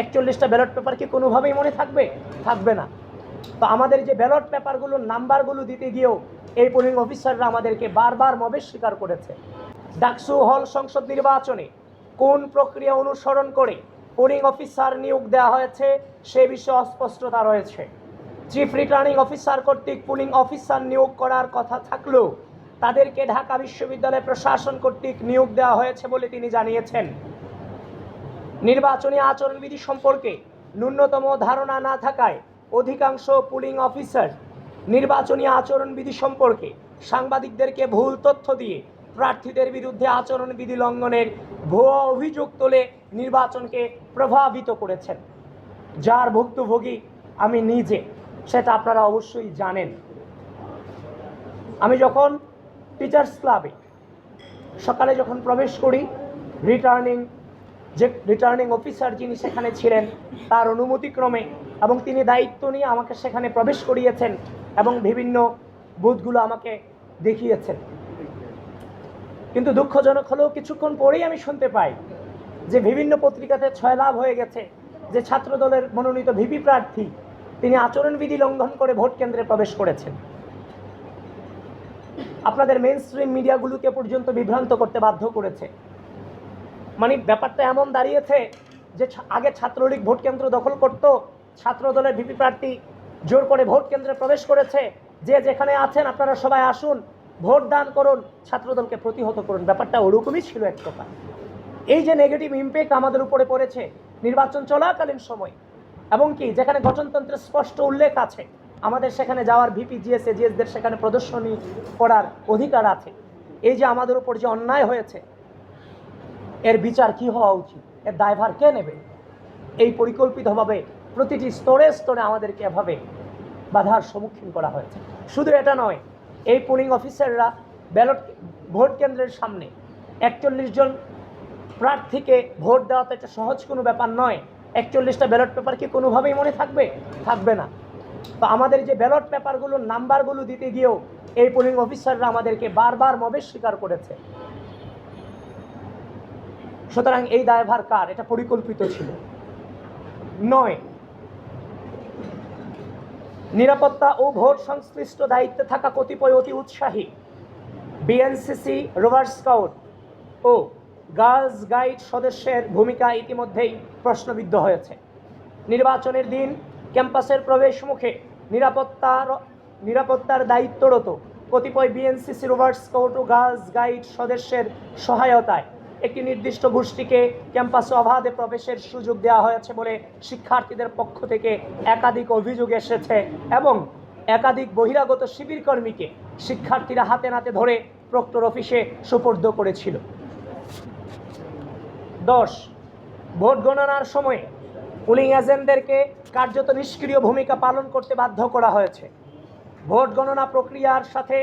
একচল্লিশটা ballot paper কি কোনোভাবেই মনে থাকবে? থাকবে না। তো আমাদের যে ব্যালট পেপারগুলোর নাম্বারগুলো দিতে গিয়েও এই পোলিং অফিসাররা আমাদেরকে বারবার মবেশ স্বীকার করেছে। ডাকসু হল সংসদ নির্বাচনে কোন প্রক্রিয়া অনুসরণ করে পোলিং অফিসার নিয়োগ দেওয়া হয়েছে সে বিষয়ে অস্পষ্টতা রয়েছে। চিফ রিটার্নিং অফিসার কর্তৃক পুলিং অফিসার নিয়োগ করার কথা থাকলেও তাদেরকে ঢাকা বিশ্ববিদ্যালয় প্রশাসন কর্তৃক নিয়োগ দেওয়া হয়েছে বলে তিনি জানিয়েছেন। নির্বাচনী আচরণবিধি সম্পর্কে ন্যূনতম ধারণা না থাকায় অধিকাংশ পুলিং অফিসার নির্বাচনী আচরণবিধি সম্পর্কে সাংবাদিকদেরকে ভুল তথ্য দিয়ে প্রার্থীদের বিরুদ্ধে আচরণবিধি লঙ্ঘনের ভুয়া অভিযোগ তোলে নির্বাচনকে প্রভাবিত করেছেন। যার ভুক্তভোগী আমি নিজে, সেটা আপনারা অবশ্যই জানেন। আমি যখন টিচার্স ক্লাবে সকালে যখন প্রবেশ করি রিটার্নিং যে রিটার্নিং অফিসার যিনি সেখানে ছিলেন, তার অনুমতিক্রমে এবং তিনি দায়িত্ব নিয়ে আমাকে সেখানে প্রবেশ করিয়েছেন এবং বিভিন্ন বুথগুলো আমাকে দেখিয়েছেন। কিন্তু দুঃখজনক হলেও কিছুক্ষণ পরেই আমি শুনতে পাই যে বিভিন্ন পত্রিকাতে ছয় লাভ হয়ে গেছে যে ছাত্রদলের মনোনীত ভিপি প্রার্থী তিনি আচরণবিধি লঙ্ঘন করে ভোট কেন্দ্রে প্রবেশ করেছেন। আপনাদের মেন স্ট্রিম মিডিয়াগুলোকে পর্যন্ত বিভ্রান্ত করতে বাধ্য করেছে। মানে ব্যাপারটা এমন দাঁড়িয়েছে যে আগে ছাত্রলীগ ভোট কেন্দ্র দখল করত ছাত্র দলের ভিপি প্রার্থী জোর করে ভোট কেন্দ্রে প্রবেশ করেছে, যে যেখানে আছেন আপনারা সবাই আসুন ভোট দান করুন, ছাত্রদলকে প্রতিহত করুন। ব্যাপারটা ওরকমই ছিল এক প্রকার। এই যে নেগেটিভ ইম্প্যাক্ট আমাদের উপরে পড়েছে, নির্বাচন চলাকালীন সময়, এবং কি যেখানে গঠনতন্ত্রের স্পষ্ট উল্লেখ আছে, আমাদের সেখানে যাওয়ার ভিপি, জিএস এজিএসদের সেখানে প্রদর্শনী করার অধিকার আছে। এই যে আমাদের উপর যে অন্যায় হয়েছে এর বিচার কি হওয়া উচিত? এর দায়ভার কে নেবে? এই পরিকল্পিতভাবে প্রতিটি স্তরে স্তরে আমাদেরকে এভাবে বাধার সম্মুখীন করা হয়েছে। শুধু এটা নয়, এই পোলিং অফিসাররা ব্যালট ভোট কেন্দ্রের সামনে একচল্লিশ জন প্রার্থীকে ভোট দেওয়া তো একটা সহজ কোনো ব্যাপার নয়। একচল্লিশটা ব্যালট পেপার কি কোনোভাবেই মনে থাকবে? থাকবে না। তো আমাদের যে ব্যালট পেপারগুলোর নাম্বারগুলো দিতে গিয়েও এই পোলিং অফিসাররা আমাদেরকে বারবার মবেশ স্বীকার করেছে। সুতরাং এই দায়ভার কার? এটা পরিকল্পিত ছিল। নয়, নিরাপত্তা ও ভোট সংশ্লিষ্ট দায়িত্বে থাকা কতিপয় অতি উৎসাহী বিএনসিসি রোভার স্কাউট ও গার্লস গাইড সদস্যের ভূমিকা ইতিমধ্যেই প্রশ্নবিদ্ধ হয়েছে। নির্বাচনের দিন ক্যাম্পাসের প্রবেশ মুখে নিরাপত্তার নিরাপত্তার দায়িত্বরত কতিপয় বিএনসিসি রোভার স্কাউট ও গার্লস গাইড সদস্যের সহায়তায় একটি নির্দিষ্ট গোষ্ঠীকে ক্যাম্পাসে অবাধে প্রবেশের সুযোগ দেওয়া হয়েছে বলে শিক্ষার্থীদের পক্ষ থেকে একাধিক অভিযোগ এসেছে এবং একাধিক বহিরাগত শিবির কর্মীকে শিক্ষার্থীরা হাতে নাতে ধরে প্রক্টর অফিসে সুপর্দ করেছিল। দশ, ভোট গণনার সময়ে পুলিং এজেন্টদেরকে কার্যত নিষ্ক্রিয় ভূমিকা পালন করতে বাধ্য করা হয়েছে। ভোট গণনা প্রক্রিয়ার সাথে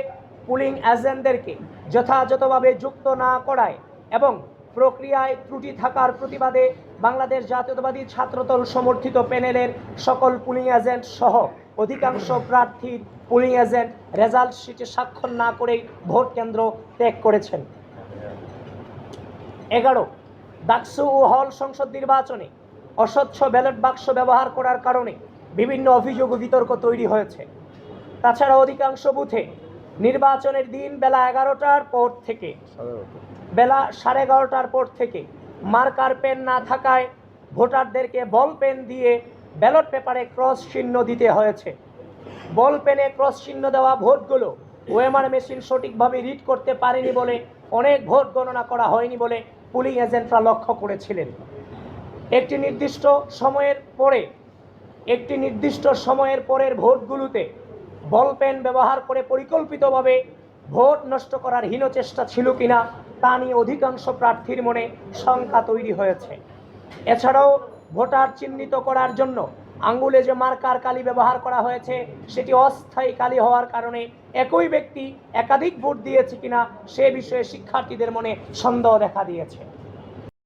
পুলিং এজেন্টদেরকে যথাযথভাবে যুক্ত না করায় এবং প্রক্রিয়ায় ত্রুটি থাকার প্রতিবাদে বাংলাদেশ জাতীয়তাবাদী ছাত্রদল সমর্থিত প্যানেলের সকল পুলিং এজেন্ট সহ অধিকাংশ প্রার্থীর পুলিং এজেন্ট রেজাল্ট শিটে স্বাক্ষর না করেই ভোট কেন্দ্র ত্যাগ করেছেন। এগারো ডাকসু ও হল সংসদ নির্বাচনে অস্বচ্ছ ব্যালট বাক্স ব্যবহার করার কারণে বিভিন্ন অভিযোগ ও বিতর্ক তৈরি হয়েছে। তাছাড়া অধিকাংশ বুথে নির্বাচনের দিন বেলা এগারোটার পর থেকে। বেলা সাড়ে এগারোটার পর থেকে মার্কার পেন না থাকায় ভোটারদেরকে বল পেন দিয়ে ব্যালট পেপারে ক্রস চিহ্ন দিতে হয়েছে। বল পেনে ক্রস চিহ্ন দেওয়া ভোটগুলো ওএমআর মেশিন সঠিকভাবে রিড করতে পারেনি বলে অনেক ভোট গণনা করা হয়নি বলে পুলিং এজেন্টরা লক্ষ্য করেছিলেন। একটি নির্দিষ্ট সময়ের পরে, একটি নির্দিষ্ট সময়ের পরের ভোটগুলোতে বল পেন ব্যবহার করে পরিকল্পিতভাবে ভোট নষ্ট করার হীন চেষ্টা ছিল কিনা তা নিয়ে অধিকাংশ প্রার্থীর মনে শঙ্কা তৈরি হয়েছে। এছাড়াও ভোটার চিহ্নিত করার জন্য আঙ্গুলে যে মার্কার কালি ব্যবহার করা হয়েছে, সেটি অস্থায়ী কালি হওয়ার কারণে একই ব্যক্তি একাধিক ভোট দিয়েছে কিনা সে বিষয়ে শিক্ষার্থীদের মনে সন্দেহ দেখা দিয়েছে।